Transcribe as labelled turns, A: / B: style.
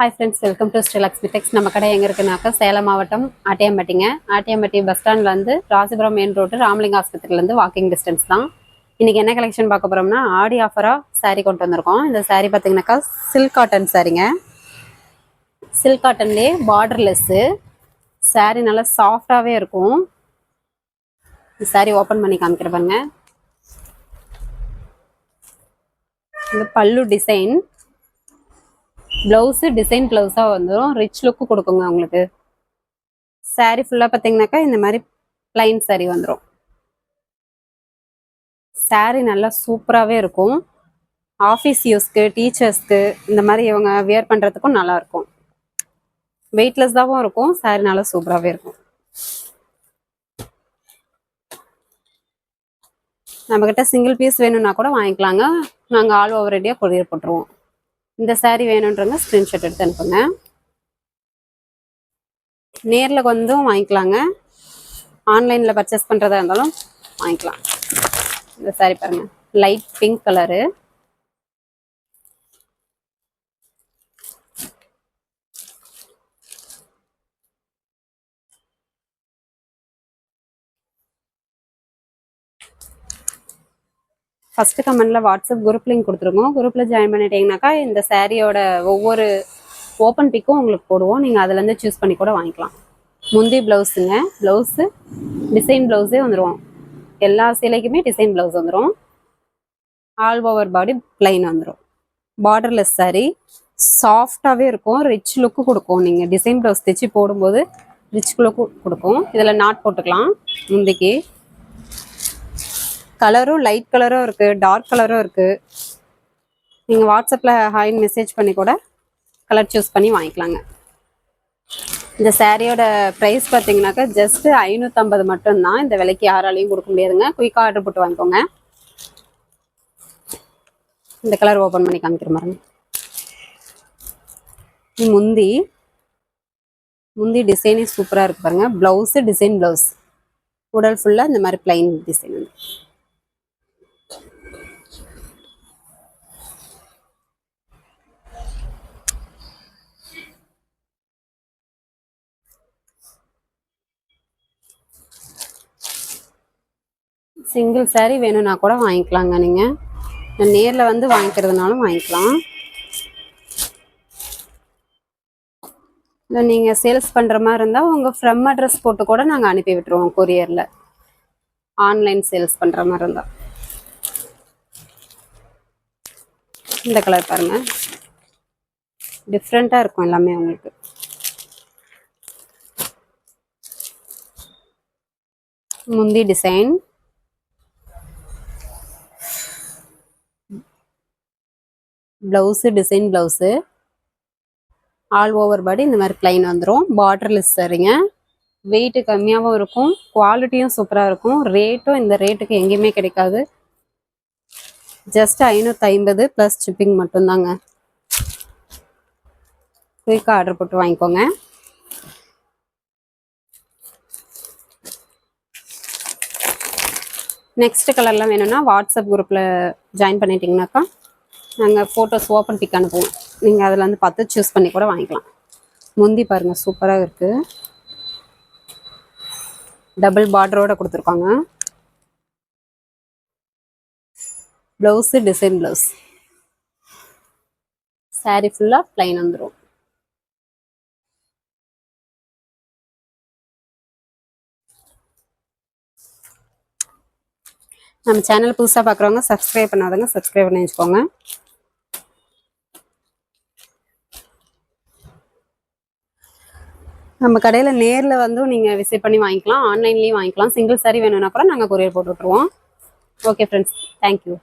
A: Hi friends welcome to Srilakshmi tex நம்ம கடை எங்கே இருக்குனாக்கா சேலம் மாவட்டம் ஆட்டியம்பட்டிங்க. ஆட்டியம்பட்டி பஸ் ஸ்டாண்ட்லேருந்து ராசிபுரம் மெயின் ரோடு ராமலிங்க ஆஸ்பத்திரியிலேருந்து வாக்கிங் டிஸ்டன்ஸ் தான். இன்றைக்கி என்ன கலெக்ஷன் பார்க்க போகிறோம்னா ஆடி ஆஃபராக சாரீ கொண்டு வந்திருக்கோம். இந்த சாரீ பார்த்தீங்கன்னாக்கா சில்க் காட்டன் சாரீங்க சில்க் காட்டன்லேயே பார்டர்லெஸ்ஸு சாரீ நல்லா சாஃப்டாகவே இருக்கும். இந்த saree ஓப்பன் பண்ணி காமிக்கிற பாருங்க. இந்த பல்லு டிசைன் ப்ளவுஸு டிசைன் ப்ளவுஸாக வந்துடும் ரிச் லுக்கு கொடுக்குங்க உங்களுக்கு சாரீ ஃபுல்லாக பார்த்தீங்கன்னாக்கா இந்த மாதிரி ப்ளைன் சாரீ வந்துடும் சாரீ நல்லா சூப்பராகவே இருக்கும். ஆஃபீஸ் யூஸ்க்கு டீச்சர்ஸ்க்கு இந்த மாதிரி இவங்க வியர் பண்ணுறதுக்கும் நல்லாயிருக்கும் வெயிட்லெஸ்ஸாகவும் இருக்கும். சாரீ நல்லா சூப்பராகவே இருக்கும். நம்மக்கிட்ட சிங்கிள் பீஸ் வேணும்னா கூட வாங்கிக்கலாங்க. நாங்கள் ஆல் ஓவர் ரெடியாக கொரியர் போட்டுருவோம். இந்த சாரீ வேணுன்றவங்க ஸ்க்ரீன்ஷாட் எடுத்து அனுப்புங்க. நேரில் வந்தும் வாங்கிக்கலாங்க. ஆன்லைனில் பர்ச்சேஸ் பண்ணுறதா இருந்தாலும் வாங்கிக்கலாம். இந்த சாரீ பாருங்க. லைட் பிங்க் கலரு ஃபஸ்ட்டு கமெண்ட்டில் வாட்ஸ்அப் குரூப் லிங்க் கொடுத்துருக்கோம் குரூப்பில் ஜாயின் பண்ணிட்டீங்கனாக்கா இந்த சாரியோட ஒவ்வொரு ஓப்பன் பிக்கும் உங்களுக்கு போடுவோம். நீங்கள் அதுலேருந்து சூஸ் பண்ணி கூட வாங்கிக்கலாம். முந்தி ப்ளவுஸுங்க ப்ளவுஸு டிசைன் ப்ளவுஸே வந்துடும் எல்லா சிலைக்குமே டிசைன் ப்ளவுஸ் வந்துடும் ஆல் ஓவர் பாடி பிளைன் வந்துடும் பார்டர்லெஸ் saree சாஃப்டாகவே இருக்கும். ரிச் லுக்கு கொடுக்கும். நீங்கள் டிசைன் ப்ளவுஸ் தைச்சி போடும்போது ரிச் லுக்கு கொடுக்கும். இதில் நாட் போட்டுக்கலாம். முந்திக்கு. கலரும் லைட் கலரும் இருக்குது டார்க் கலரும் இருக்குது நீங்கள் வாட்ஸ்அப்பில் ஹாயின் மெசேஜ் பண்ணி கூட கலர் சூஸ் பண்ணி வாங்கிக்கலாங்க. இந்த சாரியோட ப்ரைஸ் பார்த்தீங்கன்னாக்கா ஜஸ்ட் ஐநூற்றம்பது மட்டும்தான். இந்த விலைக்கு யாராலையும் கொடுக்க முடியாதுங்க. குயிக்காக ஆர்டர் போட்டு வாங்கிக்கோங்க. இந்த கலர் ஓப்பன் பண்ணி காமிக்கிற மாதிரி முந்தி முந்தி டிசைனே சூப்பராக இருக்குது பாருங்கள் ப்ளவுஸு டிசைன் ப்ளவுஸ் உடல் ஃபுல்லாக இந்த மாதிரி பிளைன் டிசைன் வந்து சிங்கிள் சாரீ வேணும்னா கூட வாங்கிக்கலாங்க நீங்கள் நேரில் வந்து வாங்கிக்கிறதுனாலும் வாங்கிக்கலாம். இல்லை நீங்கள் சேல்ஸ் பண்ணுற மாதிரி இருந்தால் உங்கள் ஃப்ரம் அட்ரஸ் போட்டு கூட நாங்கள் அனுப்பி விட்டுருவோம் கொரியரில் ஆன்லைன் சேல்ஸ் பண்ணுற மாதிரி இருந்தால் இந்த கலர் பாருங்கள் டிஃப்ரெண்ட்டாக இருக்கும் எல்லாமே உங்களுக்கு. முந்தி design blouse design blouse all over body இந்த மாதிரி பிளைன் வந்துடும் பார்டர்லெஸ் சரிங்க வெயிட்டு கம்மியாகவும் இருக்கும். குவாலிட்டியும் சூப்பராக இருக்கும். ரேட்டும் இந்த ரேட்டுக்கு எங்கேயுமே கிடைக்காது. ஜஸ்ட் ஐநூற்றி ஐம்பது ப்ளஸ் ஷிப்பிங் மட்டும்தாங்க. குயிக்காக ஆர்டர் போட்டு வாங்கிக்கோங்க. நெக்ஸ்ட் கலர்லாம் வேணும்னா வாட்ஸ்அப் குரூப்பில் ஜாயின் பண்ணிட்டீங்கனாக்கா நாங்கள் ஃபோட்டோஸ் ஓப்பன் பிக் அனுப்புவோம். நீங்கள் அதில் வந்து பார்த்து சூஸ் பண்ணி கூட வாங்கிக்கலாம். முந்தி பாருங்கள் சூப்பராக இருக்குது டபுள் பார்டரோட கொடுத்துருக்காங்க. ப்ளவுஸு டிசைன் ப்ளவுஸ் சாரீ ஃபுல்லாக ப்ளைன் வந்துடும் நம்ம சேனல் புதுசாக பார்க்குறவங்க சப்ஸ்கிரைப் பண்ணாதவங்க சப்ஸ்கிரைப் பண்ணி வச்சுக்கோங்க. நம்ம கடையில் நேரில் வந்து நீங்கள் விசிட் பண்ணி வாங்கிக்கலாம் ஆன்லைன்லேயும் வாங்கிக்கலாம். சிங்கிள் saree வேணும்னா கூட நாங்கள் கொரியர் போட்டு விட்ருவோம் ஓகே ஃப்ரெண்ட்ஸ் தேங்க்யூ